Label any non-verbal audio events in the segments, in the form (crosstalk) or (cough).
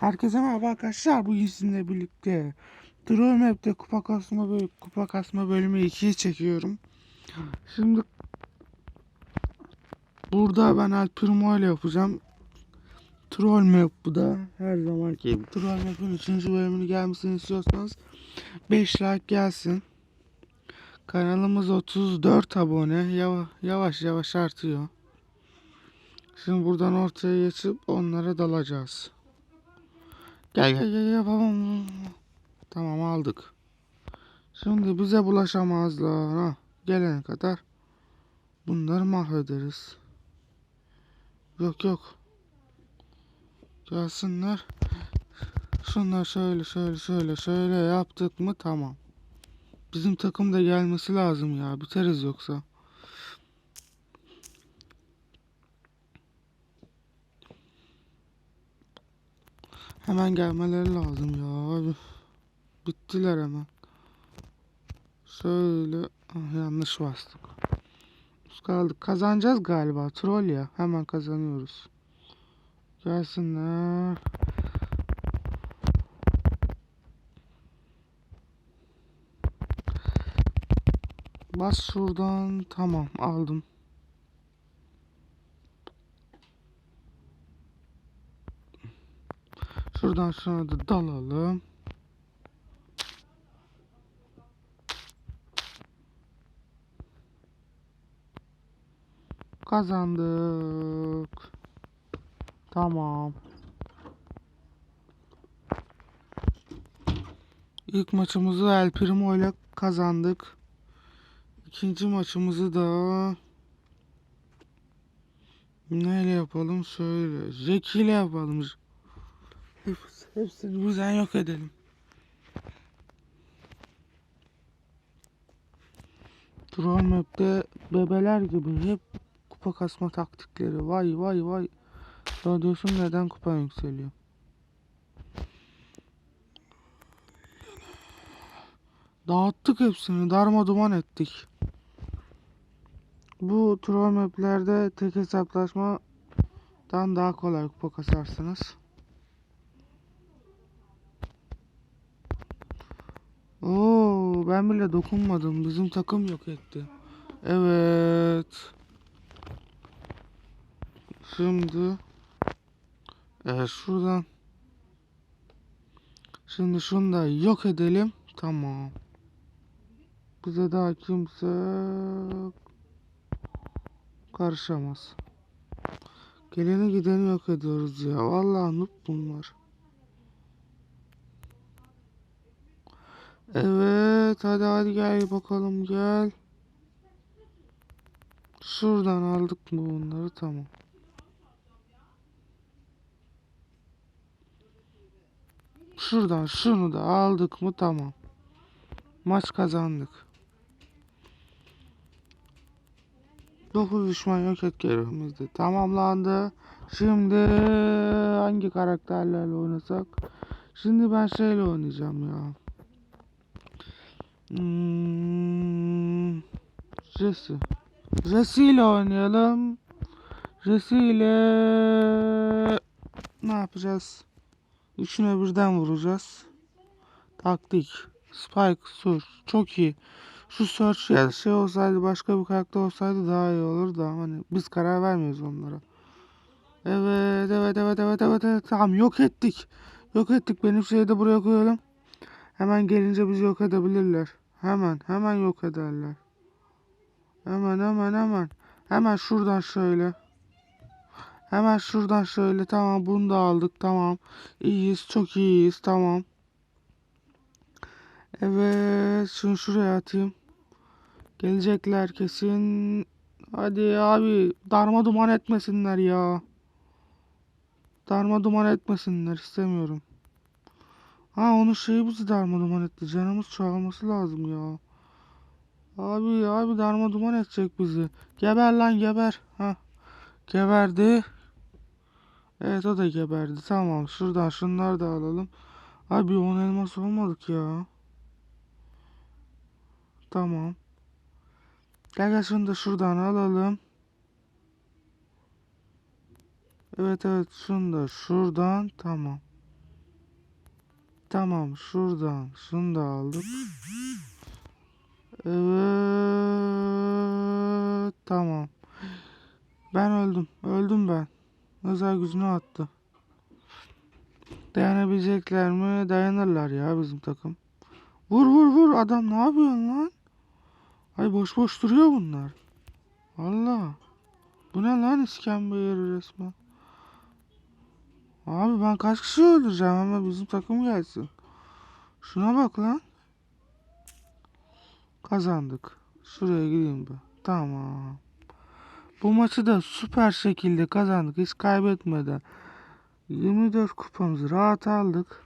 Herkese merhaba arkadaşlar. Bugün sizinle birlikte Draw Map'te kupa kasma böl kupa kasma bölümü 2'yi çekiyorum. Şimdi burada ben El Primo ile yapacağım. Troll Map bu da. Her zamanki gibi. Troll Map'in 3. bölümünü gelmesini istiyorsanız 5 like gelsin. Kanalımız 34 abone. Yava- yavaş yavaş artıyor. Şimdi buradan ortaya geçip onlara dalacağız. Gel gel gel babam. Tamam aldık. Şimdi bize bulaşamazlar. Ha, gelene kadar bunları mahvederiz. Yok yok. Gelsinler. Şunlar şöyle şöyle şöyle şöyle yaptık mı tamam. Bizim takım da gelmesi lazım ya. Biteriz yoksa. Hemen gelmeleri lazım ya abi. Bittiler hemen. Şöyle ah, yanlış bastık. Kaldık. Kazanacağız galiba. Troll ya. Hemen kazanıyoruz. Gelsinler. Bas şuradan. Tamam aldım. Şuradan şuna da dalalım. Kazandık. Tamam. İlk maçımızı El Primo ile kazandık. İkinci maçımızı da neyle yapalım? Şöyle. Jack ile yapalım. Hepsi- Hepsini birden yok edelim. Troll Map'te bebeler gibi hep kupa kasma taktikleri. Vay vay vay. Sonra neden kupa yükseliyor? Dağıttık hepsini. Darma duman ettik. Bu troll maplerde tek hesaplaşmadan daha kolay kupa kasarsınız. Ben bile dokunmadım. Bizim takım yok etti. Evet. Şimdi evet şuradan Şimdi şunu da yok edelim. Tamam. Bize daha kimse karışamaz. Geleni gideni yok ediyoruz ya. Vallahi noob bunlar. Evet hadi hadi gel bakalım gel. Şuradan aldık mı bunları tamam. Şuradan şunu da aldık mı tamam. Maç kazandık. 9 düşman yok et görevimiz de tamamlandı. Şimdi hangi karakterlerle oynasak? Şimdi ben şeyle oynayacağım ya. Hmm, Jesse. Jesse ile oynayalım. Jesse ile ne yapacağız? Üçüne birden vuracağız. Taktik. Spike, Sur. Çok iyi. Şu search ya şey olsaydı başka bir karakter olsaydı daha iyi olurdu ama hani biz karar vermiyoruz onlara. Evet, evet, evet, evet, evet, evet. Tamam yok ettik. Yok ettik. Benim şeyi de buraya koyalım. Hemen gelince bizi yok edebilirler. Hemen, hemen yok ederler. Hemen, hemen, hemen. Hemen şuradan şöyle. Hemen şuradan şöyle. Tamam bunu da aldık. Tamam. İyiyiz. Çok iyiyiz. Tamam. Evet. Şunu şuraya atayım. Gelecekler kesin. Hadi abi. Darma duman etmesinler ya. Darma duman etmesinler. istemiyorum. Ha onun şeyi bizi darma duman etti. Canımız çoğalması lazım ya. Abi abi darma duman edecek bizi. Geber lan geber. Ha. Geberdi. Evet o da geberdi. Tamam şuradan şunları da alalım. Abi 10 elmas olmadık ya. Tamam. Gel gel şunu da şuradan alalım. Evet evet şunu da şuradan tamam. Tamam şuradan şunu da aldık. Evet tamam. Ben öldüm. Öldüm ben. Özel gücünü attı. Dayanabilecekler mi? Dayanırlar ya bizim takım. Vur vur vur adam ne yapıyorsun lan? Ay boş boş duruyor bunlar. Allah. Bu ne lan iskembe yeri resmen. Abi ben kaç kişi öldüreceğim ama bizim takım gelsin. Şuna bak lan. Kazandık. Şuraya gideyim ben. Tamam. Bu maçı da süper şekilde kazandık. Hiç kaybetmeden. 24 kupamızı rahat aldık.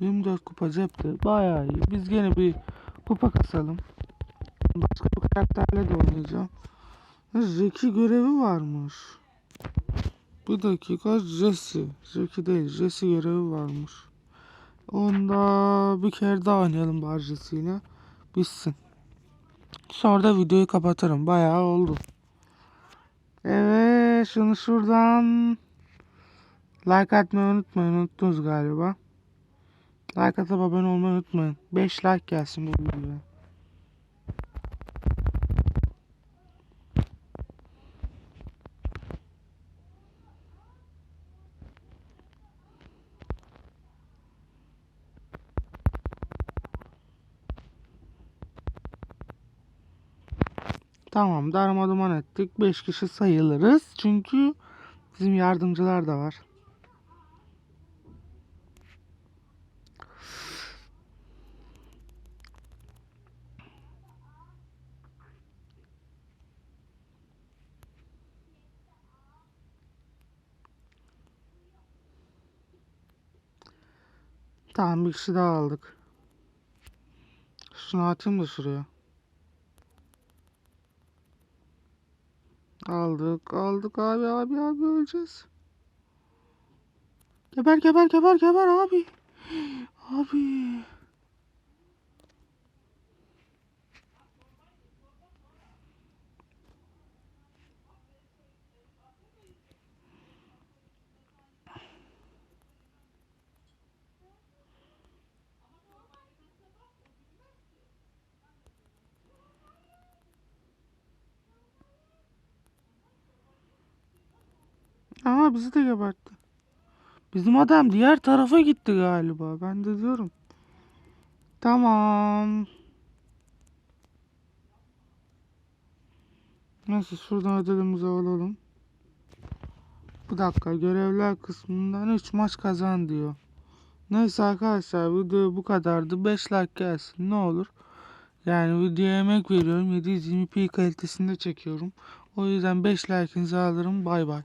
24 kupa cepte. Bayağı iyi. Biz gene bir kupa kasalım. Başka bir karakterle de oynayacağım. Jackie görevi varmış. Bir dakika Jesse. Jackie değil. Jesse görevi varmış. Onda bir kere daha oynayalım bari Jesse'yle. Bitsin. Sonra da videoyu kapatırım. Bayağı oldu. Evet şunu şuradan like atmayı unutmayın. Unuttunuz galiba. Like atıp abone olmayı unutmayın. 5 like gelsin bu videoya. Tamam darma duman ettik. 5 kişi sayılırız. Çünkü bizim yardımcılar da var. Tamam bir kişi daha aldık. Şunu atayım da şuraya. Aldık aldık abi abi abi öleceğiz. Geber geber geber geber abi. (gasps) Abi. Aa bizi de gebertti. Bizim adam diğer tarafa gitti galiba. Ben de diyorum. Tamam. Neyse şuradan ödülümüzü alalım. Bir dakika görevler kısmından 3 maç kazan diyor. Neyse arkadaşlar video bu kadardı. 5 like gelsin ne olur. Yani videoya emek veriyorum. 720p kalitesinde çekiyorum. O yüzden 5 like'ınızı alırım. Bay bay.